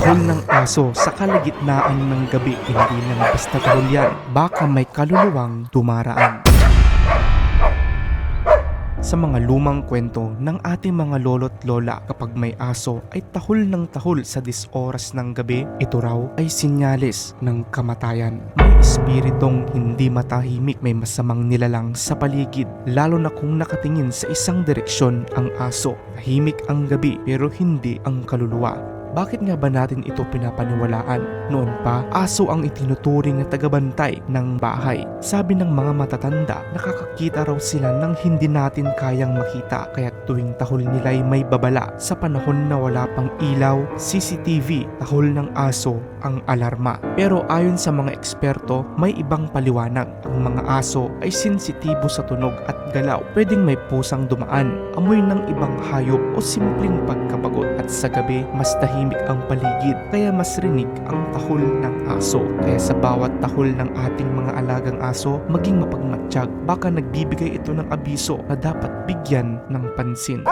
Tahol ng aso sa kalagitnaan ng gabi hindi lang basta tahol yan. Baka may kaluluwang dumaraan. Sa mga lumang kwento ng ating mga lolo't lola kapag may aso ay tahol ng tahol sa disoras ng gabi, ito raw ay sinyales ng kamatayan. May espiritong hindi matahimik, may masamang nilalang sa paligid, lalo na kung nakatingin sa isang direksyon ang aso. Tahimik ang gabi pero hindi ang kaluluwa. Bakit nga ba natin ito pinapaniwalaan? Noon pa, aso ang itinuturing na tagabantay ng bahay. Sabi ng mga matatanda, nakakakita raw sila ng hindi natin kayang makita kaya tuwing tahol nila ay may babala. Sa panahon na wala pang ilaw, CCTV, tahol ng aso ang alarma. Pero ayon sa mga eksperto, may ibang paliwanag. Ang mga aso ay sensitibo sa tunog at galaw. Pwedeng may pusang dumaan, amoy ng ibang hayop o simpleng pagkabagot. At sa gabi, mas tahimik ang paligid, kaya mas rinig ang tahol ng aso. Kaya sa bawat tahol ng ating mga alagang aso, maging mapagmatsyag. Baka nagbibigay ito ng abiso na dapat bigyan ng pansin.